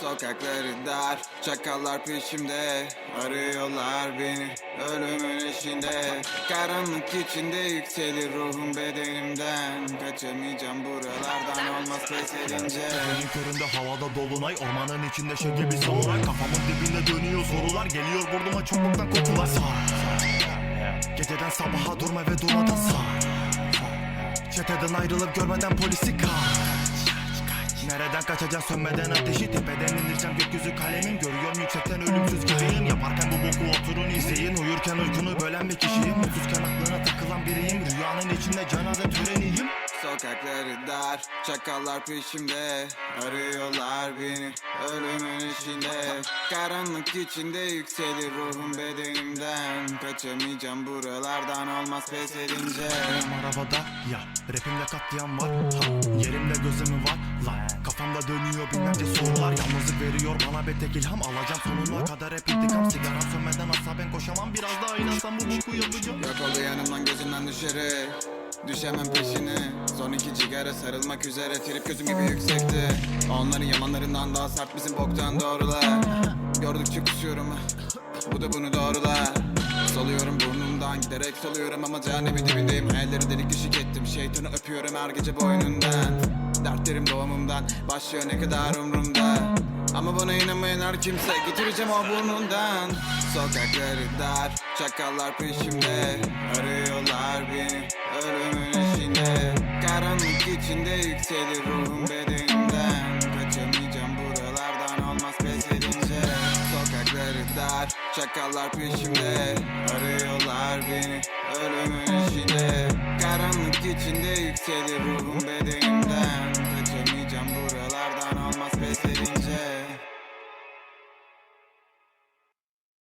Sokakları dar, çakallar peşimde Arıyorlar beni ölümün eşinde Karanlık içinde yükselir ruhum bedenimden. Kaçamayacağım buralardan olmaz pes edince. Gecenin köründe havada dolunay Ormanın içinde şey gibi samuray. Kafamın dibinde dönüyor sorular Geliyor burnuma çubuktan kokular. Sar Geceden sabaha durma ve durmadan sar Çeteden ayrılıp görmeden polisi kaç Nereden kaçacaksın sönmeden ateşi Tepeden indireceğim. Gökyüzü kalemim. Görüyorum yüksekten ölümsüz gibiyim Yaparken bu boku oturun izleyin Uyurken uykunu bölen bir kişiyim. Mutsuzken aklına takılan biriyim. Rüyanın içinde cenaze töreniyim. Sokakları dar, çakallar peşimde. Arıyorlar beni ölümün eşinde Karanlık içinde yükselir ruhum bedenimden. Kaçamayacağım buralardan olmaz pes edince. Benim arabada ya Rapimde katliam var. Ha, Yerimde gözümü var lan Kafamda dönüyor binlerce sorular Yalnızlık veriyor bana bir tek ilham. Alacağım sonuna kadar hep intikam. Sigaram sönmeden asla ben koşamam. Biraz daha inansam bu boku yapacağım. Yok yanımdan gözümden dışarı Düşemem peşine. Son iki cigara sarılmak üzere. Trip gözüm gibi yüksekti. Onların yamanlarından daha sert bizim boktan doğrular. Gördükçe kusuyorum. Bu da bunu doğrular. Soluyorum burnumdan giderek soluyorum ama cehennemin dibindeyim. Hayalleri delik deşik ettim şeytanı öpüyorum her gece boynundan. Dertlerim doğumumdan başlıyor ne kadar umrumda ama bana inanmayan her kimse getireceğim o burnundan. Sokakları dar, çakallar peşimde. Arıyorlar beni ölümün eşinde Karanlık içinde yükselir ruhum bedenimden Kaçamayacağım buralardan olmaz pes edince. Sokakları dar, çakallar peşimde. Arıyorlar içinde yükselir ruhum bedenimden Kaçamayacağım buralardan almaz ve sevinç